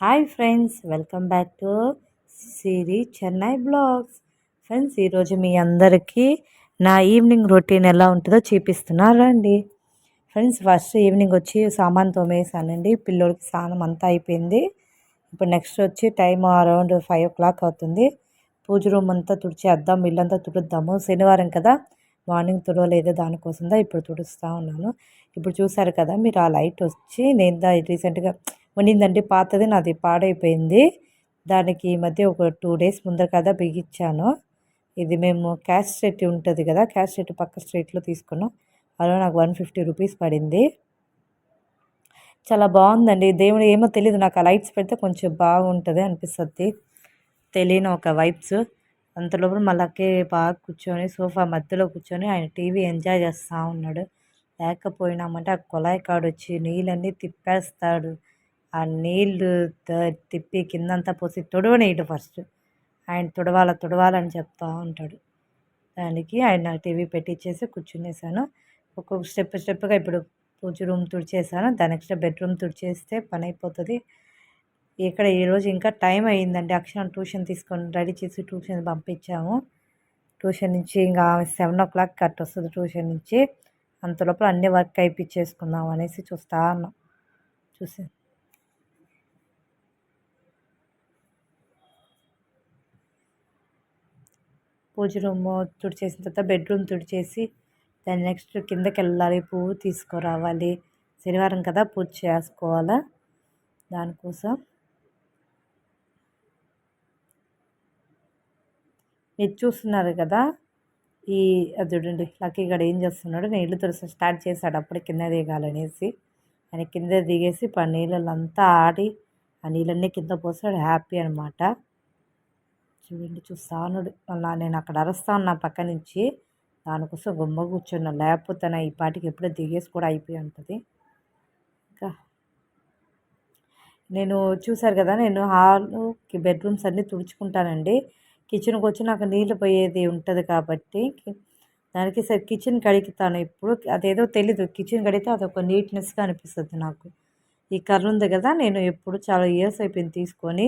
Hi friends welcome back to Siri Chennai blogs. Friends ఈరోజు మీ అందరికీ నా ఈవినింగ్ రొటీన్ ఎలా ఉంటుందో చూపిస్తున్నారండి ఫ్రెండ్స్ ఫస్ట్ ఈవినింగ్ వచ్చి సామాన్ తోమేసానండి పిల్లోడికి స్నానం అంతా అయిపోయింది. ఇప్పుడు నెక్స్ట్ వచ్చి time around five o'clock అవుతుంది. పూజ రూమ్ అంతా తుడిచేద్దాం ఇల్లంతా తుడుద్దాము. శనివారం కదా మార్నింగ్ తుడవలేదు దానికోసందా ఇప్పుడు తుడుస్తూ ఉన్నాను. ఇప్పుడు చూసారు కదా మీరు ఆ లైట్ వచ్చి నేను రీసెంట్గా ఉండిందండి పాతది నాది పాడైపోయింది. దానికి ఈ మధ్య ఒక టూ డేస్ ముందర కదా బిగించాను. ఇది మేము క్యాష్ స్ట్రీట్ ఉంటుంది కదా క్యాష్ స్ట్రీట్ పక్క స్ట్రీట్లో తీసుకున్నాం. అలా నాకు వన్ ఫిఫ్టీ రూపీస్ పడింది. చాలా బాగుందండి. దేవుడు ఏమో తెలియదు నాకు ఆ లైట్స్ పెడితే కొంచెం బాగుంటుంది అనిపిస్తుంది. తెలియని ఒక వైబ్స్. అంతలోపు మళ్ళీ బాగా కూర్చొని సోఫా మధ్యలో కూర్చొని ఆయన టీవీ ఎంజాయ్ చేస్తూ ఉన్నాడు. లేకపోయినామంటే ఆ కుళాయి కాడు వచ్చి నీళ్ళన్నీ తిప్పేస్తాడు. ఆ నీళ్ళు తిప్పి కిందంతా పోసి తుడవనీయడు ఫస్ట్. ఆయన తుడవాల తుడవాలని చెప్తా ఉంటాడు. దానికి ఆయన టీవీ పెట్టించేసి కూర్చునేసాను. ఒక్కొక్క స్టెప్ స్టెప్గా ఇప్పుడు పూజ రూమ్ తుడిచేసాను. దాని నెక్స్ట్ బెడ్రూమ్ తుడిచేస్తే పని అయిపోతుంది ఇక్కడ ఈరోజు ఇంకా టైం అయ్యిందండి. అక్షరం ట్యూషన్ తీసుకొని రెడీ చేసి ట్యూషన్ పంపించాము. ట్యూషన్ నుంచి ఇంకా సెవెన్ ఓ క్లాక్ కట్ వస్తుంది ట్యూషన్ నుంచి. అంతలోపల అన్ని వర్క్ అయిపించేసుకుందాం అనేసి చూస్తా ఉన్నాం. చూసాను పూజ రూమ్ తుడిచేసిన తర్వాత బెడ్రూమ్ తుడిచేసి దాని నెక్స్ట్ కిందకి వెళ్ళాలి పువ్వు తీసుకురావాలి. శనివారం కదా పూజ చేసుకోవాలా? దానికోసం. మీరు చూస్తున్నారు కదా ఈ అది చూడండి లక్కీ గడ ఏం చేస్తున్నాడు నీళ్ళు తులసి స్టార్ట్ చేశాడు అప్పుడు కింద దిగాలనేసి. ఆయన కింద దిగేసి ప నీళ్ళంతా ఆడి ఆ నీళ్ళన్నీ కింద పోస్తాడు హ్యాపీ అనమాట చూడండి చూస్తానుడు మళ్ళీ నేను అక్కడ అరుస్తా ఉన్నా పక్క నుంచి. దానికోసం గుమ్మ కూర్చున్నా. లేకపోతే నా ఈ పాటికి ఎప్పుడో దిగేసి కూడా అయిపోయి ఉంటుంది. ఇంకా నేను చూశారు కదా నేను హాల్కి బెడ్రూమ్స్ అన్నీ తుడుచుకుంటానండి. కిచెన్కి వచ్చి నాకు నీళ్ళు పోయేది ఉంటుంది కాబట్టి దానికి సరే కిచెన్ కడుగుతాను. ఇప్పుడు అదేదో తెలీదు. కిచెన్ కడిగితే అదొక నీట్నెస్గా అనిపిస్తుంది నాకు. ఈ కర్ర ఉంది కదా నేను ఎప్పుడు చాలా ఇయర్స్ అయిపోయింది తీసుకొని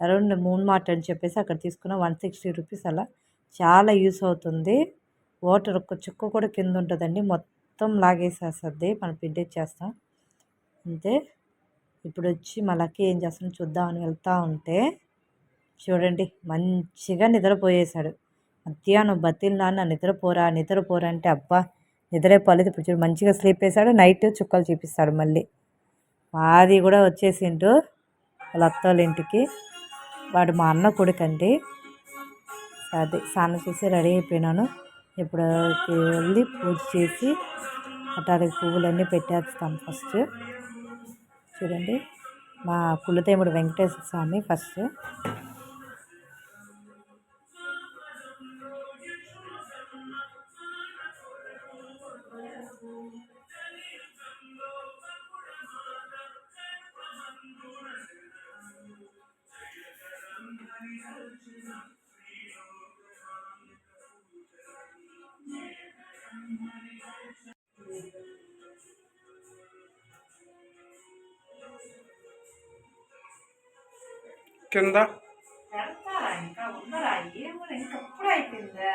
అరౌండ్ మూన్ మార్ట్ అని చెప్పేసి అక్కడ తీసుకున్న వన్ సిక్స్టీ రూపీస్ అలా చాలా యూస్ అవుతుంది. వాటర్ ఒక్క చుక్క కూడా కింద ఉంటుందండి. మొత్తం లాగేసేస్తుంది. మనం పిండి చేస్తాం. అంతే. ఇప్పుడు వచ్చి మళ్ళీ ఏం చేస్తాం చూద్దామని వెళ్తూ ఉంటే చూడండి మంచిగా నిద్రపోయేశాడు. మధ్యాహ్నం బతిల్ నాన్న నిద్రపోరా నిద్రపోరా అంటే అబ్బా నిద్రపోలేదు ఇప్పుడు చూడు మంచిగా స్లీప్ వేసాడు నైట్ చుక్కలు చూపిస్తాడు మళ్ళీ. మాది కూడా వచ్చేసిండు వాళ్ళ అత్తోళ్ళ ఇంటికి. వాడు మా అన్న కొడుకండి. అదే స్నానం చేసి రెడీ అయిపోయినాను. ఇప్పుడు వెళ్ళి పూజ చేసి అటాడికి పువ్వులన్నీ పెట్టేస్తాను ఫస్ట్. చూడండి. మా కులదేవుడు వెంకటేశ్వర స్వామి ఫస్ట్. కింద ఇంకా ఉన్నారా ఏమో ఇంకప్పుడు అయిపోయిందా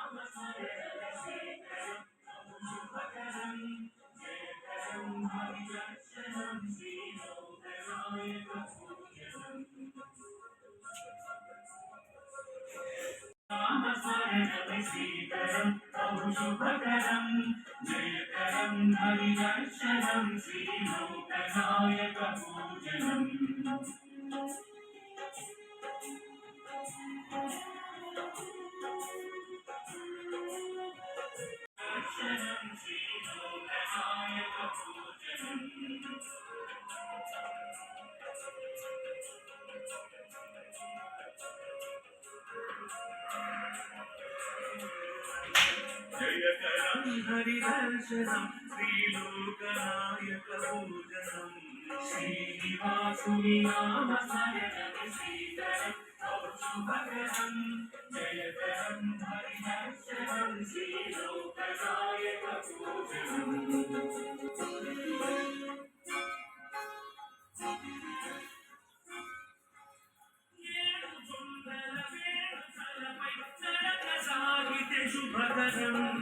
శ్రీకరం తము శుభకరం జయకరం హరి శ్రీలోకనాయక పూజనం దర్శనం శ్రీలోకనాయక పూజనం శ్రీనివాసుని నామ స్మరణం శ్రీకరం శుభకరం జయకరం హరిదర్శనం శ్రీలోకనాయక పూజనం சுபகரம்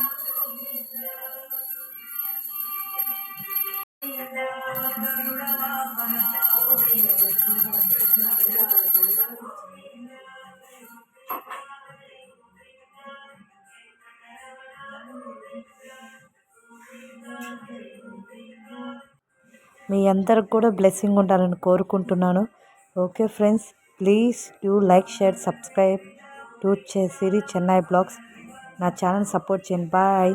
మీ అందరికి కూడా బ్లెస్సింగ్ ఉండాలని కోరుకుంటున్నాను. Okay friends please do like share subscribe to Siri Chennai blogs నా ఛానల్ సపోర్ట్ చేయండి. బాయ్